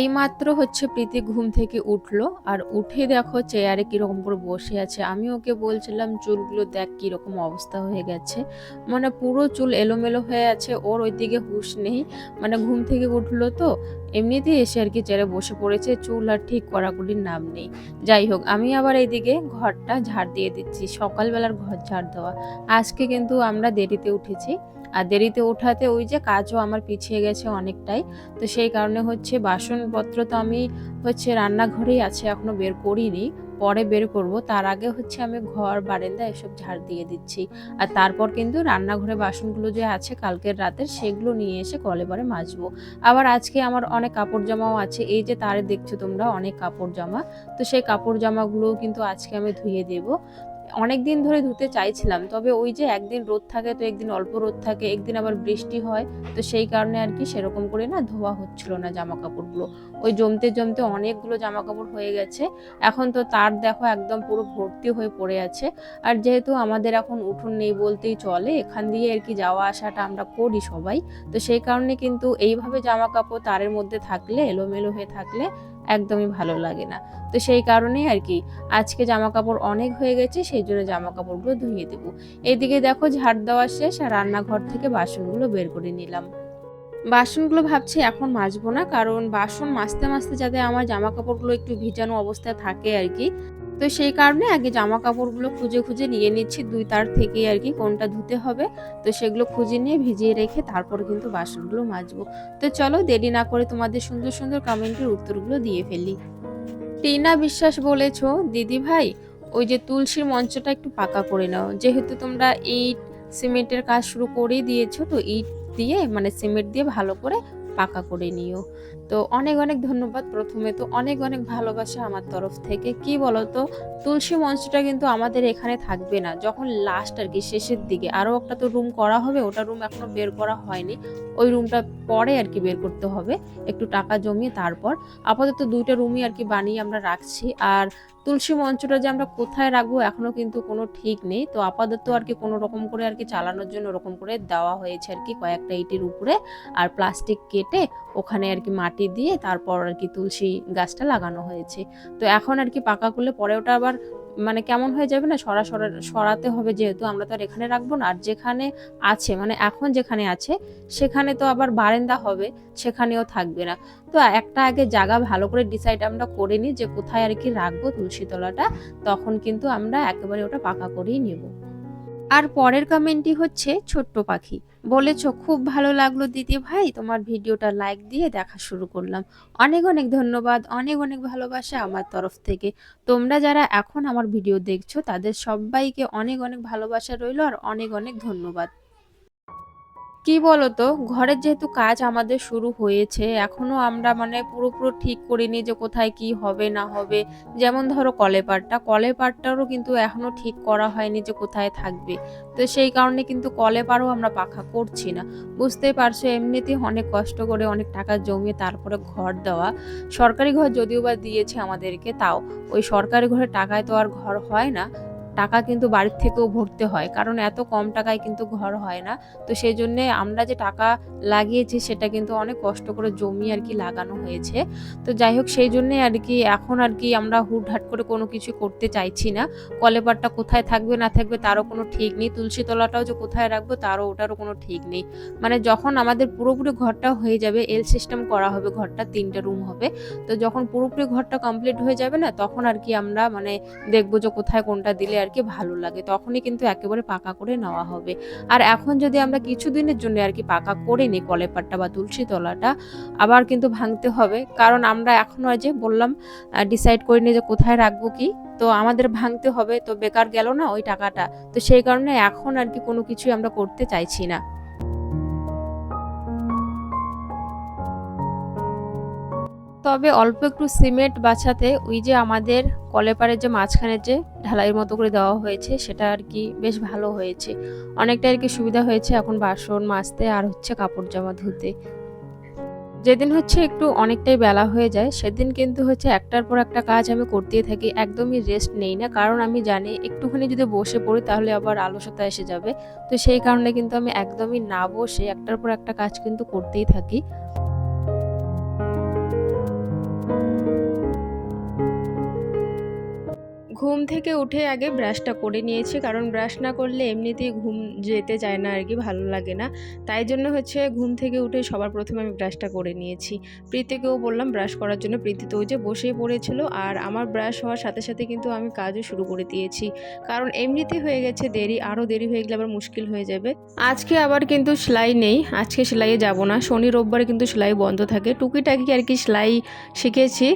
এইমাত্র হচ্ছে প্রীতি ঘুম থেকে উঠল আর উঠে দেখো চেয়ারে কীরকম করে বসে আছে। আমি ওকে বলছিলাম, চুলগুলো দেখ কীরকম অবস্থা হয়ে গেছে। মানে পুরো চুল এলোমেলো হয়ে আছে, ওর ওইদিকে হুশ নেই। মানে ঘুম থেকে উঠল তো এমনিতেই এসে আর কি চেয়ারে বসে পড়েছে, চুল আর ঠিক করাগুলির নাম নেই। যাই হোক, আমি আবার এইদিকে ঘরটা ঝাড় দিয়ে দিচ্ছি, সকালবেলার ঘর ঝাড় দেওয়া। আজকে কিন্তু আমরা দেরিতে উঠেছি, আর দেরিতে ওঠাতে ওই যে কাজও আমার পিছিয়ে গেছে অনেকটাই। তো সেই কারণে হচ্ছে বাসনপত্র তো আমি হচ্ছে রান্নাঘরেই আছে এখনও বের করিনি। পরে বের করব, তার আগে হচ্ছে আমি ঘর, বারেন্দা এসব ঝাড় দিয়ে দিচ্ছি। আর তারপর কিন্তু রান্নাঘরে বাসনগুলো যে আছে কালকের রাতের, সেগুলো নিয়ে এসে কলে পরে মাজবো। আবার আজকে আমার অনেক কাপড় জামাও আছে, এই যে তারে দেখছ তোমরা, অনেক কাপড় জামা তো সেই কাপড় জামাগুলোও কিন্তু আজকে আমি ধুয়ে দেবো। অনেক দিন ধরে ধুতে চাইছিলাম, তবে ওই যে একদিন রোদ থাকে, তো একদিন অল্প রোদ থাকে, একদিন আবার বৃষ্টি হয়, তো সেই কারণে আর কি সেরকম করে না ধোয়া হচ্ছিল না জামা কাপড়গুলো ওই জমতে জমতে অনেকগুলো জামা কাপড় হয়ে গেছে, এখন তো তার দেখো একদম পুরো ভর্তি হয়ে পড়ে আছে। আর যেহেতু আমাদের এখন উঠোন নেই বলতেই চলে, এখান দিয়ে আর কি যাওয়া আসাটা আমরা করি সবাই, তো সেই কারণে কিন্তু এইভাবে জামা কাপড় তারের মধ্যে থাকলে, এলোমেলো হয়ে থাকলে একদমই ভালো লাগে না। তো সেই কারণেই আর কি আজকে জামা কাপড় অনেক হয়ে গেছে, সেই জন্য জামা কাপড়গুলো ধুয়ে দেবো। এদিকে দেখো ঝাড় দেওয়া শেষ আর রান্নাঘর থেকে বাসনগুলো বের করে নিলাম। বাসনগুলো ভাবছি এখন মাজবো না, কারণ বাসন মাজতে মাজতে যাতে আমার জামা কাপড়গুলো একটু ভিজানো অবস্থায় থাকে আর কি। তো সেই কারণে আগে জামা কাপড়গুলো খুঁজে খুঁজে নিয়ে নিচ্ছি। দুই তার থেকে আর কি কোনটা ধুতে হবে। তো সেগুলো খুঁজে নিয়ে ভিজিয়ে রেখে তারপর কিন্তু বাসনগুলো মাজবো। তো চলো দেরি না করে তোমাদের সুন্দর সুন্দর কমেন্টের উত্তরগুলো দিয়ে ফেলি। টিনা বিশ্বাস বলেছ, দিদি ভাই, ওই যে তুলসীর মঞ্চটা একটু পাকা করে নাও। যেহেতু তোমরা ইট, সিমেন্টের কাজ শুরু করেই দিয়েছ, তো ইট দিয়ে মানে সিমেন্ট দিয়ে ভালো করে পাকা করে নিও। তো অনেক অনেক ধন্যবাদ প্রথমে। তো অনেক অনেক ভালোবাসা আমার তরফ থেকে। কি বলতো? তুলসী মঞ্চটা কিন্তু আমাদের এখানে থাকবে না। যখন লাস্ট আর কি শেষের দিকে। আরও একটা তো রুম করা হবে, ওটা রুম এখনও বের করা হয়নি। ওই রুমটা পরে আর কি বের করতে হবে। একটু টাকা জমিয়ে তারপর। আপাতত দুইটা রুমই আর কি বানিয়ে আমরা রাখছি। আর তুলসী মঞ্চটা যে আমরা কোথায় রাখব এখনও কিন্তু কোনো ঠিক নেই। তো আপাতত আর কি কোনো রকম করে আর কি চালানোর জন্য ওরকম করে দেওয়া হয়েছে আর কি কয়েকটা ইটের উপরে আর প্লাস্টিক কেটে ওখানে আর কি মাটি দিয়ে তারপর আর কি তুলসী গাছটা লাগানো হয়েছে। তো এখন আর কি পাকা করলে পরে ওটা আবার মানে কেমন হয়ে যাবে না, সরা সরা, সরাতে হবে যেহেতু আমরা তো আর এখানে রাখব না। আর যেখানে আছে মানে এখন যেখানে আছে, সেখানে তো আবার বারেন্দা হবে, সেখানেও থাকবে না। তো একটা আগে জায়গা ভালো করে ডিসাইড আমরা করে নিই যে কোথায় আর কি রাখব তুলসীতলাটা তখন কিন্তু আমরা একেবারে ওটা পাকা করেই নেব। আর পরের কমেন্টটি হচ্ছে ছোট্ট পাখি। বলেছ, খুব ভালো লাগল দিদি ভাই, তোমার ভিডিওটা লাইক দিয়ে দেখা শুরু করলাম। অনেক অনেক ধন্যবাদ, অনেক অনেক ভালোবাসা আমার তরফ থেকে। তোমরা যারা এখন আমার ভিডিও দেখছ, তাদের সবাইকে অনেক অনেক ভালোবাসা রইল আর অনেক অনেক ধন্যবাদ। কি বলতো? ঘরের যেহেতু কাজ আমাদের শুরু হয়েছে, এখনও আমরা মানে পুরোপুরো ঠিক করিনি যে কোথায় কি হবে, না হবে। যেমন ধরো কলেপারটা কলেপারটারও কিন্তু এখনও ঠিক করা হয়নি যে কোথায় থাকবে। তো সেই কারণে কিন্তু কলেপারও আমরা পাখা করছি না। বুঝতেই পারছ এমনিতেই অনেক কষ্ট করে অনেক টাকা জমিয়ে তারপরে ঘর দেওয়া। সরকারি ঘর যদিও বা দিয়েছে আমাদেরকে, তাও ওই সরকারি ঘরে টাকায় তো আর ঘর হয় না। টাকা কিন্তু বাড়ির থেকেও ভরতে হয়। কারণ এত কম টাকায় কিন্তু ঘর হয় না। তো সেই জন্যে আমরা যে টাকা লাগিয়েছি, সেটা কিন্তু অনেক কষ্ট করে জমি আর কি লাগানো হয়েছে। তো যাই হোক সেই জন্যে আর কি এখন আর কি আমরা হুটহাট করে কোনো কিছু করতে চাইছি না। কলেপারটা কোথায় থাকবে, না থাকবে তারও কোনো ঠিক নেই। তুলসী তলাটাও যে কোথায় রাখব, তারও ওটারও কোনো ঠিক নেই। মানে যখন আমাদের পুরোপুরি ঘরটা হয়ে যাবে এল সিস্টেম করা হবে, ঘরটা তিনটে রুম হবে, তো যখন পুরোপুরি ঘরটা কমপ্লিট হয়ে যাবে না, তখন আর কি আমরা মানে দেখব যে কোথায় কোনটা দিলে আর কি ভালো লাগে, তখনই কিন্তু একেবারে পাকা করে নেওয়া হবে। আর এখন যদি আমরা কিছুদিনের জন্য আর কি পাকা করে নিই কলেপাটটা বা তুলসী তলাটা, আবার কিন্তু ভাঙতে হবে। কারণ আমরা এখনও যে বললাম ডিসাইড করিনি যে কোথায় রাখব কি, তো আমাদের ভাঙতে হবে, তো বেকার গেল না ওই টাকাটা, তো সেই কারণে এখন আর কি কোনো কিছুই আমরা করতে চাইছি না। তবে অল্প একটু সিমেন্ট বাছাতে ওই যে আমাদের কলেপারের যে মাঝখানে যে ঢালাইয়ের মতো করে দেওয়া হয়েছে, সেটা আর কি বেশ ভালো হয়েছে। অনেকটা আর কি সুবিধা হয়েছে এখন বাসন মাজতে আর হচ্ছে কাপড় জামা ধুতে। যেদিন হচ্ছে একটু অনেকটাই বেলা হয়ে যায়, সেদিন কিন্তু হচ্ছে একটার পর একটা কাজ আমি করতেই থাকি, একদমই রেস্ট নেই না। কারণ আমি জানি একটুখানি যদি বসে পড়ি তাহলে আবার আলসতা এসে যাবে। তো সেই কারণে কিন্তু আমি একদমই না বসে একটার পর একটা কাজ কিন্তু করতেই থাকি। ঘুম থেকে উঠে আগে ব্রাশটা করে নিয়েছি, কারণ ব্রাশ না করলে এমনিতেই ঘুম যেতে চায় না আর কি, ভালো লাগে না। তাই জন্য হচ্ছে ঘুম থেকে উঠে সবার প্রথমে আমি ব্রাশটা করে নিয়েছি। প্রীতিকেও বললাম ব্রাশ করার জন্য, প্রীতি তো যে বসেই পড়েছিল আর আমার ব্রাশ হওয়ার সাথে সাথে কিন্তু আমি কাজও শুরু করে দিয়েছি। কারণ এমনিতে হয়ে গেছে দেরি, আরও দেরি হয়ে গেলে আবার মুশকিল হয়ে যাবে। আজকে আবার কিন্তু সেলাই নেই, আজকে সেলাইয়ে যাব না, শনি রোববারে কিন্তু সেলাই বন্ধ থাকে। টুকিটাকি আর কি সেলাই শিখেছি,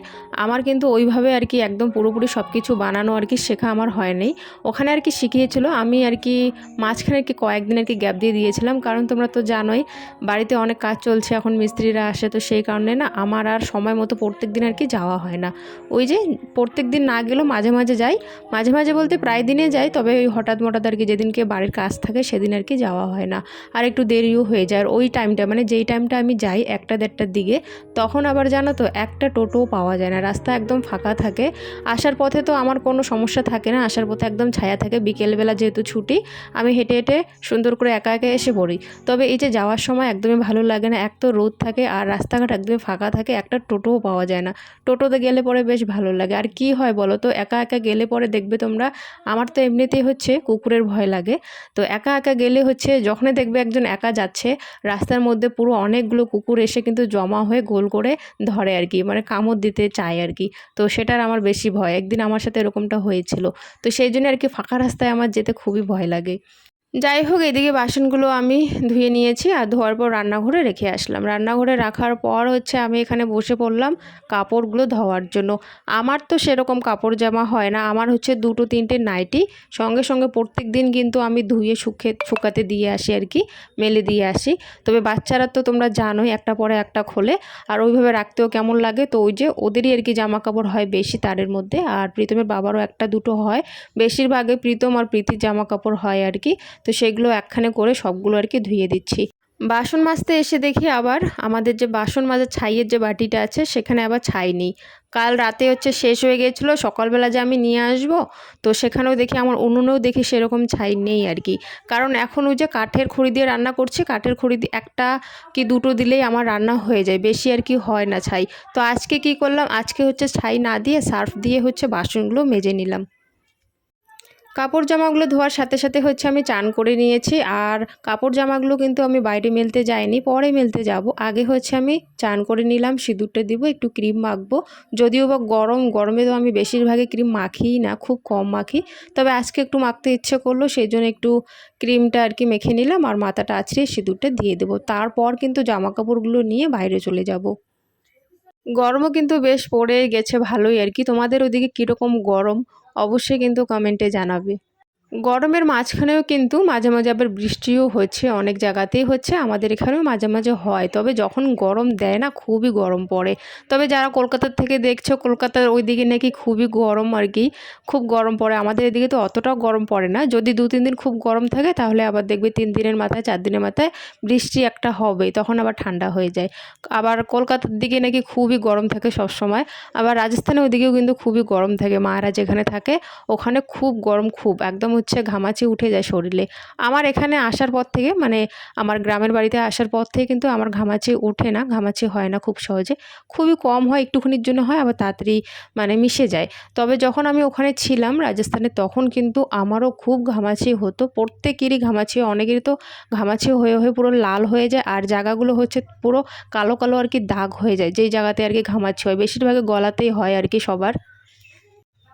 আমার কিন্তু ওইভাবে আর কি একদম পুরোপুরি সব কিছু বানানো আর কি শেখা আমার হয়নি। ওখানে আর কি শিখিয়েছিল। আমি আর কি মাঝখানে আর কি কয়েকদিন আর কি গ্যাপ দিয়ে দিয়েছিলাম। কারণ তোমরা তো জানোই, বাড়িতে অনেক কাজ চলছে, এখন মিস্ত্রিরা আসে, তো সেই কারণে না আমার আর সময় মতো প্রত্যেক দিন আর কি যাওয়া হয় না। ওই যে প্রত্যেক দিন না গেলেও মাঝে মাঝে যাই। মাঝে মাঝে বলতে প্রায় দিনে যাই, তবে ওই হঠাৎ মঠাৎ আর কি যেদিনকে বাড়ির কাজ থাকে, সেদিন আর কি যাওয়া হয় না। আর একটু দেরিও হয়ে যায়। আর ওই টাইমটা মানে যেই টাইমটা আমি যাই একটা দেড়টার দিকে, তখন আবার জানো তো একটা টোটোও পাওয়া যায় না। রাস্তা একদম ফাঁকা থাকে। আসার পথে তো আমার কোনো সমস্যা থাকে না, আসার পথে একদম ছায়া থাকে, বিকেলবেলা যেহেতু ছুটি, আমি হেঁটে হেঁটে সুন্দর করে একা একা এসে পড়ি। তবে এই যে যাওয়ার সময় একদমই ভালো লাগে না, এক তো রোদ থাকে আর রাস্তাঘাট একদমই ফাঁকা থাকে, একটা টোটোও পাওয়া যায় না। টোটোতে গেলে পরে বেশ ভালো লাগে। আর কি হয় বলো তো, একা একা গেলে পরে দেখবে তোমরা, আমার তো এমনিতেই হচ্ছে কুকুরের ভয় লাগে। তো একা একা গেলে হচ্ছে যখনই দেখবে একজন একা যাচ্ছে, রাস্তার মধ্যে পুরো অনেকগুলো কুকুর এসে কিন্তু জমা হয়ে গোল করে ধরে আর কি মানে কামড় দিতে চায় আর কি। তো সেটার আমার বেশি ভয়। একদিন আমার সাথে এরকমটা হয়েছিল। তো সেই জন্য আর কি ফাঁকা রাস্তায় আমার যেতে খুবই ভয় লাগে। যাই হোক, এদিকে বাসনগুলো আমি ধুয়ে নিয়েছি আর ধোয়ার পর রান্নাঘরে রেখে আসলাম। রান্নাঘরে রাখার পর হচ্ছে আমি এখানে বসে পড়লাম কাপড়গুলো ধোয়ার জন্য। আমার তো সেরকম কাপড় জামা হয় না, আমার হচ্ছে দুটো তিনটে নাইটি। সঙ্গে সঙ্গে প্রত্যেক দিন কিন্তু আমি ধুয়ে শুকে, শুকাতে দিয়ে আসি আর কি, মেলে দিয়ে আসি। তবে বাচ্চারা তো তোমরা জানোই একটা পরে একটা খোলে। আর ওইভাবে রাখতেও কেমন লাগে? তো ওই যে ওদেরই আর কি জামা কাপড় হয় বেশি তারের মধ্যে। আর প্রীতমের বাবারও একটা দুটো হয়। বেশিরভাগে প্রীতম আর প্রীতির জামা কাপড় হয় আর কি। তো সেগুলো একখানে করে সবগুলো আর কি ধুয়ে দিচ্ছি। বাসন মাজতে এসে দেখি আবার আমাদের যে বাসন মাজার ছাইয়ের যে বাটিটা আছে সেখানে আবার ছাই নেই। কাল রাতে হচ্ছে শেষ হয়ে গিয়েছিল, সকালবেলা যে আমি নিয়ে আসব, তো সেখানেও দেখি আমার উনুনেও দেখি সেরকম ছাই নেই আর কি। কারণ এখন ওই যে কাঠের খড়ি দিয়ে রান্না করছি, কাঠের খড়ি একটা কি দুটো দিলেই আমার রান্না হয়ে যায়, বেশি আর কি হয় না ছাই। তো আজকে কি করলাম, আজকে হচ্ছে ছাই না দিয়ে সার্ফ দিয়ে হচ্ছে বাসনগুলো মেজে নিলাম। কাপড় জামাগুলো ধোয়ার সাথে সাথে হচ্ছে আমি চান করে নিয়েছি আর কাপড় জামাগুলো কিন্তু আমি বাইরে মেলতে যাইনি, পরে মেলতে যাব। আগে হচ্ছে আমি চান করে নিলাম, সিঁদুরটা দিব, একটু ক্রিম মাখবো। যদিও বা গরম, গরমে তো আমি বেশিরভাগই ক্রিম মাখিই না, খুব কম মাখি। তবে আজকে একটু মাখতে ইচ্ছে করল সেই জন্য একটু ক্রিমটা আর কি মেখে নিলাম আর মাথাটা আছড়িয়ে সিঁদুরটা দিয়ে দেবো। তারপর কিন্তু জামা কাপড়গুলো নিয়ে বাইরে চলে যাব। গরমও কিন্তু বেশ পড়ে গেছে, ভালোই আর কি তোমাদের ওদিকে কীরকম গরম? অবশ্যই কিন্তু কমেন্টে জানাবে। গরমের মাঝখানেও কিন্তু মাঝে মাঝে আবার বৃষ্টিও হচ্ছে, অনেক জায়গাতেই হচ্ছে, আমাদের এখানেও মাঝে মাঝে হয়। তবে যখন গরম দেয় না, খুবই গরম পড়ে। তবে যারা কলকাতার থেকে দেখছ, কলকাতার ওই দিকে নাকি খুবই গরম আর কি, খুব গরম পড়ে। আমাদের এদিকে তো অতটাও গরম পড়ে না। যদি দু তিন দিন খুব গরম থাকে, তাহলে আবার দেখবে তিন দিনের মাথায়, চার দিনের মাথায় বৃষ্টি একটা হবে, তখন আবার ঠান্ডা হয়ে যায়। আবার কলকাতার দিকে নাকি খুবই গরম থাকে সব সময় আবার রাজস্থানে ওইদিকেও কিন্তু খুবই গরম থাকে। মায়েরা যেখানে থাকে, ওখানে খুব গরম, খুব। একদম হচ্ছে ঘামাচি উঠে যায় শরীরে। আমার এখানে আসার পর থেকে মানে আমার গ্রামের বাড়িতে আসার পর থেকে কিন্তু আমার ঘামাচি ওঠে না, ঘামাচি হয় না খুব সহজে। খুবই কম হয়, একটুখানির জন্য হয়, আবার তাড়াতাড়ি মানে মিশে যায়। তবে যখন আমি ওখানে ছিলাম, রাজস্থানে, তখন কিন্তু আমারও খুব ঘামাচি হতো। প্রত্যেকেরই ঘামাচি, অনেকেরই তো ঘামাচি হয়ে হয়ে পুরো লাল হয়ে যায়, আর জায়গাগুলো হচ্ছে পুরো কালো কালো আর কি দাগ হয়ে যায়। যেই জায়গাতে আর কি ঘামাচি হয় বেশিরভাগ গলাতেই হয় আর কি সবার।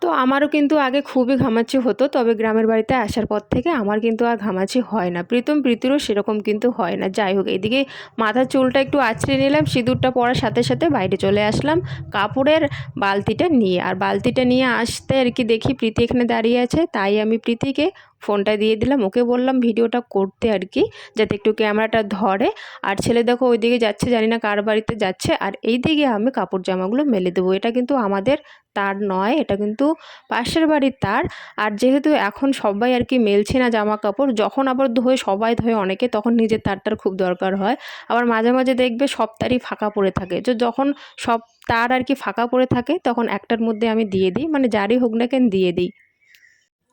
তো আমারও কিন্তু আগে খুবই ঘামাচি হতো, তবে গ্রামের বাড়িতে আসার পর থেকে আমার কিন্তু আর ঘামাচি হয় না। প্রীতম, প্রীতিরও সেরকম কিন্তু হয় না। যাই হোক, এদিকে মাথার চুলটা একটু আছড়ে নিলাম, সিঁদুরটা পরার সাথে সাথে বাইরে চলে আসলাম কাপড়ের বালতিটা নিয়ে। আর বালতিটা নিয়ে আসতে আর কি দেখি প্রীতি এখানে দাঁড়িয়ে আছে, তাই আমি প্রীতিকে ফোনটা দিয়ে দিলাম। ওকে বললাম, ভিডিওটা করতে আর কি, যাতে একটু ক্যামেরাটা ধরে। আর ছেলে দেখো, ওইদিকে যাচ্ছে, জানি না কার বাড়িতে যাচ্ছে। আর এই দিকে আমি কাপড় জামাগুলো মেলে দেবো। এটা কিন্তু আমাদের তার নয়, এটা কিন্তু পাশের বাড়ির তার। আর যেহেতু এখন সবাই আর কি মেলছে না জামা কাপড় যখন আবার ধোয়, সবাই ধোয় অনেকে, তখন নিজের তারটার খুব দরকার হয়। আবার মাঝে মাঝে দেখবে সব তারই ফাঁকা পড়ে থাকে। যে যখন সব তার আর কি ফাঁকা পড়ে থাকে, তখন একটার মধ্যে আমি দিয়ে দিই। মানে যারই হোক না কেন দিয়ে দিই।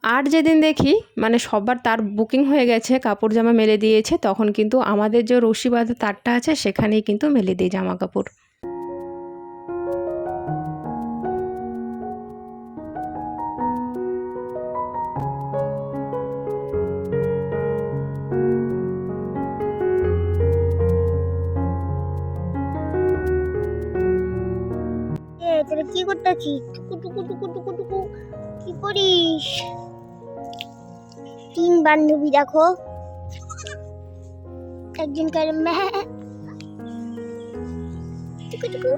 আর যেদিন দেখি মানে সবার তার বুকিং হয়ে গেছে, কাপড় জামা মেলে দিয়েছে, তখন কিন্তু আমাদের যে রশি বাঁধা তারটা আছে, সেখানেই কিন্তু মেলে দিই জামা কাপড়। কি করতেছিস? টুকু টুকু টুকু টুকু টুকু, কি করিস? তিন বান্ধবী দেখো। একজন করে ম্যা টুকু টুকু।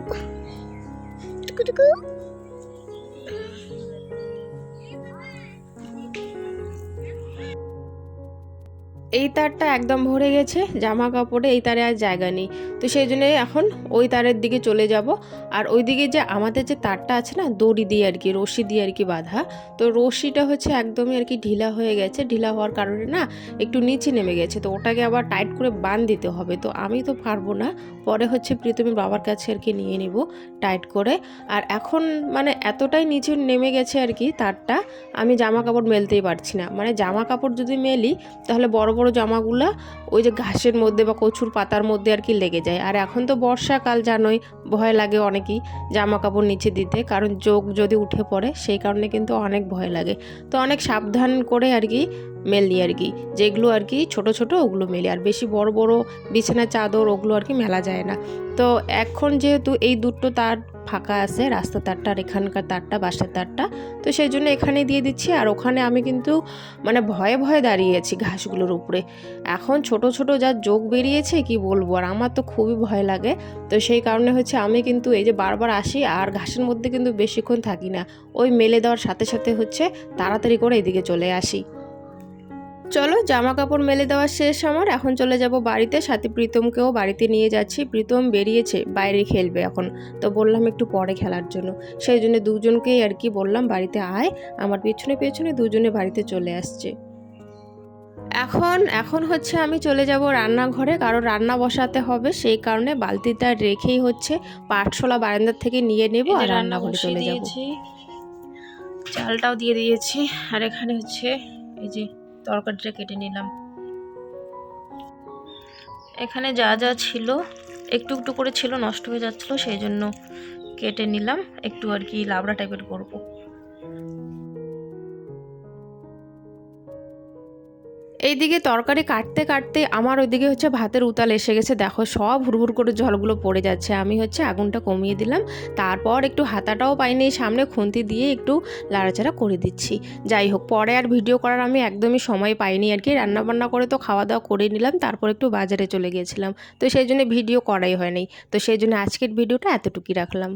টুকু টুকু। এই তারটা একদম ভরে গেছে জামা কাপড়ে এই তারে আর জায়গা নেই। তো সেই জন্য এখন ওই তারের দিকে চলে যাব। আর ওই দিকে যে আমাদের যে তারটা আছে না, দড়ি দিয়ে আর কি, রশি দিয়ে আর কি বাঁধা, তো রশিটা হচ্ছে একদমই আর কি ঢিলা হয়ে গেছে। ঢিলা হওয়ার কারণে না একটু নিচে নেমে গেছে। তো ওটাকে আবার টাইট করে বাঁধ দিতে হবে। তো আমি তো পারব না। পরে হচ্ছে প্রীতমের বাবার কাছে আর কি নিয়ে নিব টাইট করে। আর এখন মানে এতটাই নিচে নেমে গেছে আর কি তারটা, আমি জামা কাপড় মেলতেই পারছি না। মানে জামা কাপড় যদি মেলি, তাহলে বড় বড় জামাগুলা ওই যে ঘাসের মধ্যে বা কচুর পাতার মধ্যে আর কি লেগে যায়। আর এখন তো বর্ষাকাল জানোই, ভয় লাগে অনেকেই জামা কাপড় নিচে দিতে, কারণ চোখ যদি উঠে পড়ে সেই কারণে কিন্তু অনেক ভয় লাগে। তো অনেক সাবধান করে আর কি মেলি আর কি। যেগুলো আর কি ছোট ছোট ওগুলো মেলি, আর বেশি বড় বড় বিছানা চাদর ওগুলো আর কি মেলা যায় না। তো এখন যেহেতু এই দুটো তার ফাঁকা আছে, রাস্তা তারটা আর এখানকার তারটা, বাসের তারটা, তো সেই জন্য এখানে দিয়ে দিচ্ছি। আর ওখানে আমি কিন্তু মানে ভয়ে ভয়ে দাঁড়িয়েছি ঘাসগুলোর উপরে। এখন ছোট ছোট যা যোগ বেরিয়েছে, কি বলব? আর আমার তো খুবই ভয় লাগে। তো সেই কারণে হচ্ছে আমি কিন্তু এই যে বারবার আসি আর ঘাসের মধ্যে কিন্তু বেশিক্ষণ থাকি না। ওই মেলে দেওয়ার সাথে সাথে হচ্ছে তাড়াতাড়ি করে এদিকে চলে আসি। চলো জামা কাপড় মেলে দেওয়া শেষ আমার। এখন চলে যাব বাড়িতে। সাথে প্রীতমকেও বাড়িতে নিয়ে যাচ্ছি। প্রীতম বেরিয়েছে বাইরে খেলবে এখন। তো বললাম একটু পরে খেলার জন্য। সেই জন্য দুজনকেই আর কি বললাম বাড়িতে আয়। আমার পেছনে পেছনে দুজনে বাড়িতে চলে আসছে। এখন এখন হচ্ছে আমি চলে যাব রান্নাঘরে। কারণ রান্না বসাতে হবে। সেই কারণে বালতিটা রেখেই হচ্ছে পাটশোলা বারান্দার থেকে নিয়ে নেব আর রান্নাঘরে চলে যাব। চালটাও দিয়ে দিয়েছি। আর এখানে হচ্ছে এই যে তরকারিটা কেটে নিলাম। এখানে যা যা ছিল, একটু একটু করে ছিল, নষ্ট হয়ে যাচ্ছিল, সেই জন্য কেটে নিলাম। একটু আর কি লাবড়া টাইপের করব। এইদিকে তরকারি কাটতে কাটতে আমার ওইদিকে হচ্ছে ভাতের উতাল এসে গেছে। দেখো, সব হুড়হুড় করে জলগুলো পড়ে যাচ্ছে। আমি হচ্ছে আগুনটা কমিয়ে দিলাম। তারপর একটু হাতাটাও পাইনি। সামনে খুন্তি দিয়ে একটু লাড়াচাড়া করে দিচ্ছি। যাই হোক, পরে আর ভিডিও করার আমি একদমই সময় পাইনি আর কি। রান্নাবান্না করে তো খাওয়া দাওয়া করে নিলাম। তারপর একটু বাজারে চলে গিয়েছিলাম। তো সেই জন্য ভিডিও করাই হয়নি। তো সেই জন্য আজকের ভিডিওটা এতটুকুই রাখলাম।